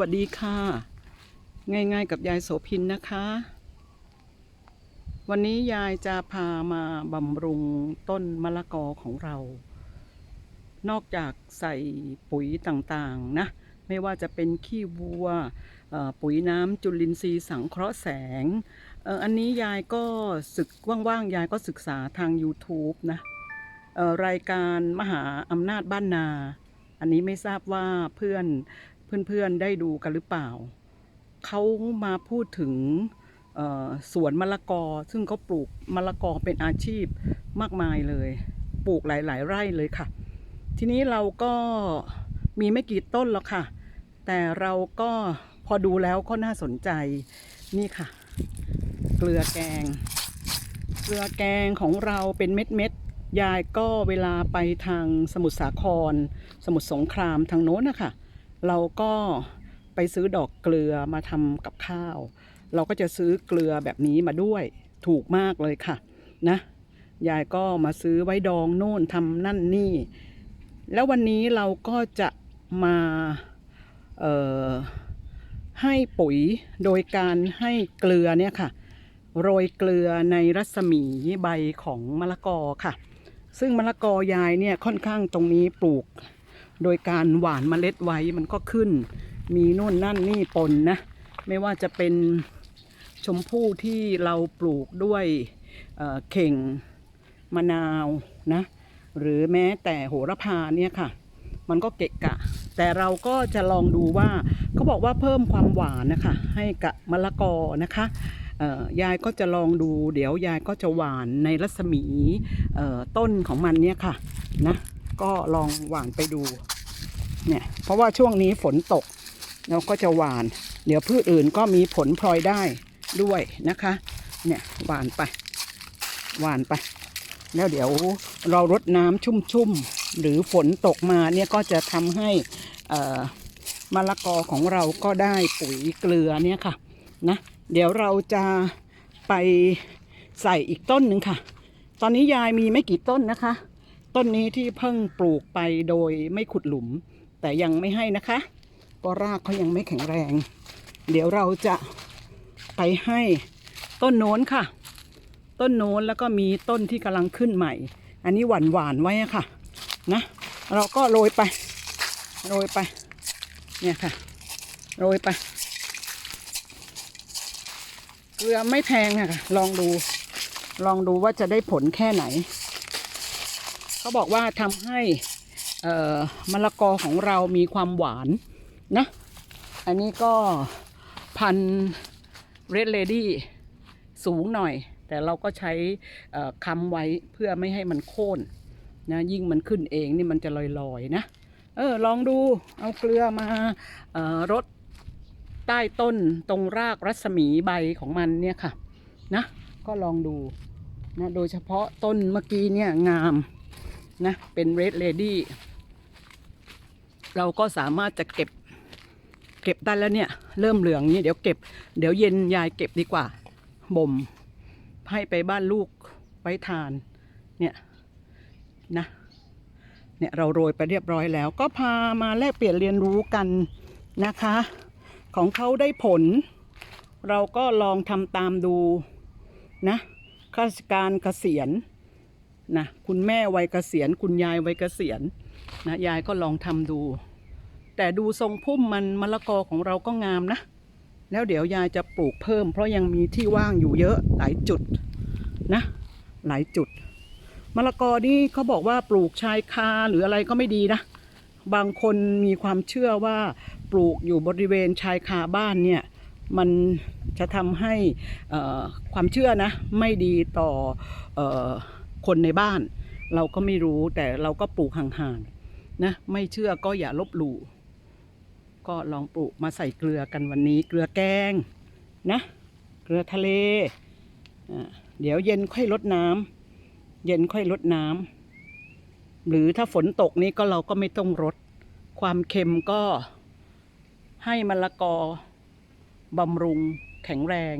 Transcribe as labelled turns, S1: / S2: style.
S1: วัสดีค่ะ ง่ายๆกับยายโสพินนะคะ วันนี้ยายจะพามาบำรุงต้นมะละกอของเรา นอกจากใส่ปุ๋ยต่างๆนะ ไม่ว่าจะเป็นขี้วัว ปุ๋ยน้ำจุลินทรีย์สังเคราะห์แสง อันนี้ยายก็ศึกว่างๆ ยายก็ศึกษาทาง YouTube นะรายการมหาอำนาจบ้านนา อันนี้ไม่ทราบว่าเพื่อน เพื่อนๆได้ดูกันหรือเปล่า เขามาพูดถึงสวนมะละกอ ซึ่งเขาปลูกมะละกอเป็นอาชีพมากมายเลย ปลูกหลาย ๆ ไร่เลยค่ะ ทีนี้เราก็มีไม่กี่ต้นหรอกค่ะ แต่เราก็พอดูแล้วก็น่าสนใจนี่ค่ะ เกลือแกง เกลือแกงของเราเป็นเม็ดเม็ดๆยายก็เวลาไปทางสมุทรสาคร สมุทรสงครามทางโน้นนะคะ เราก็ไปซื้อดอกเกลือมาทำกับข้าว เราก็จะซื้อเกลือแบบนี้มาด้วยถูกมากเลยค่ะ นะ ยายก็มาซื้อไว้ดองโน่นทำนั่นนี่ แล้ววันนี้เราก็จะมาให้ปุ๋ยโดยการให้เกลือเนี่ยค่ะ โรยเกลือในรัศมีใบของมะละกอค่ะ ซึ่งมะละกอยายเนี่ยค่อนข้างตรงนี้ปลูก โดยการหวานเมล็ดไว้มันก็ขึ้น มีนู่นนั่นนี่ปนนะ ไม่ว่าจะเป็นชมพู่ที่เราปลูกด้วยเเข่งมะนาวนะ หรือแม้แต่โหระพาเนี่ยค่ะ มันก็เกะกะ แต่เราก็จะลองดูว่าเขาบอกว่าเพิ่มความหวานนะคะ ให้กับมะละกอนะคะยายก็จะลองดู เดี๋ยวยายก็จะหวานในรัศมีต้นของมันเนี่ยค่ะนะ ก็ลองหวานไปดูเนี่ยเพราะว่าช่วงนี้ฝนตกเราก็จะหวาน เดี๋ยวพืชอื่นก็มีผลพลอยได้ด้วยนะคะ เนี่ยหวานไป หวานไป แล้วเดี๋ยวเรารดน้ำชุ่มๆ หรือฝนตกมาเนี่ยก็จะทำให้มะละกอของเราก็ได้ปุ๋ยเกลือเนี่ยค่ะนะเดี๋ยวเราจะไปใส่อีกต้นหนึ่งค่ะ ตอนนี้ยายมีไม่กี่ต้นนะคะ ต้นนี้ที่เพิ่งปลูกไปโดยไม่ขุดหลุม แต่ยังไม่ให้นะคะเพรากเขายังไม่แข็งแรง เดี๋ยวเราจะไปให้ต้นโน้นค่ะ ต้นโน้นแล้วก็มีต้นที่กำลังขึ้นใหม่ อันนี้หวานหวานๆไว้ค่ะ นะ เราก็โรยไป โรยไป เนี่ยค่ะ โรยไป เกลือไม่แพงค่ะ ลองดู ลองดูว่าจะได้ผลแค่ไหน เขาบอกว่าทำให้เออมะละกอของเรามีความหวานนะ อันนี้ก็พันเรดเลดี้สูงหน่อย แต่เราก็ใช้ค้ำไว้เพื่อไม่ให้มันโค่นนะยิ่งมันขึ้นเองนี่มันจะลอยๆนะ เออลองดูเอาเกลือมาออรดใต้ต้นตรงรากรัศมีใบของมันเนี่ยค่ะนะก็ลองดูนะโดยเฉพาะต้นเมื่อกี้เนี่ยงาม นะเป็นเรดเลดี้เราก็สามารถจะเก็บเก็บได้แล้วเนี่ย เริ่มเหลืองนี้เดี๋ยวเก็บ เดี๋ยวเย็นยายเก็บดีกว่าบ่มให้ไปบ้านลูกไว้ทาน เนี่ยนะเนี่ยเราโรยไปเรียบร้อยแล้ว ก็พามาแลกเปลี่ยนเรียนรู้กันนะคะ ของเขาได้ผล เราก็ลองทำตามดูนะข้าราชการเกษียณ นะคุณแม่วัยเกษียณ คุณยายวัยเกษียณนะยายก็ลองทำดู แต่ดูทรงพุ่มมันมะละกอของเราก็งามนะ แล้วเดี๋ยวยายจะปลูกเพิ่ม เพราะยังมีที่ว่างอยู่เยอะหลายจุดนะ หลายจุดมะละกอนี่เขาบอกว่าปลูกชายคาหรืออะไรก็ไม่ดีนะ บางคนมีความเชื่อว่าปลูกอยู่บริเวณชายคาบ้านเนี่ยมันจะทำให้ความเชื่อนะ ไม่ดีต่ออ คนในบ้าน เราก็ไม่รู้แต่เราก็ปลูกห่างๆนะไม่เชื่อก็อย่าลบหลู่ก็ลองปลูกมาใส่เกลือกันวันนี้ เกลือแกงนะ เกลือทะเลอ่าเดี๋ยวเย็นค่อยลดน้ำเย็นค่อยลดน้ำหรือถ้าฝนตกนี้ก็เราก็ไม่ต้องรดความเค็มก็ให้มะละกอบำรุงแข็งแรง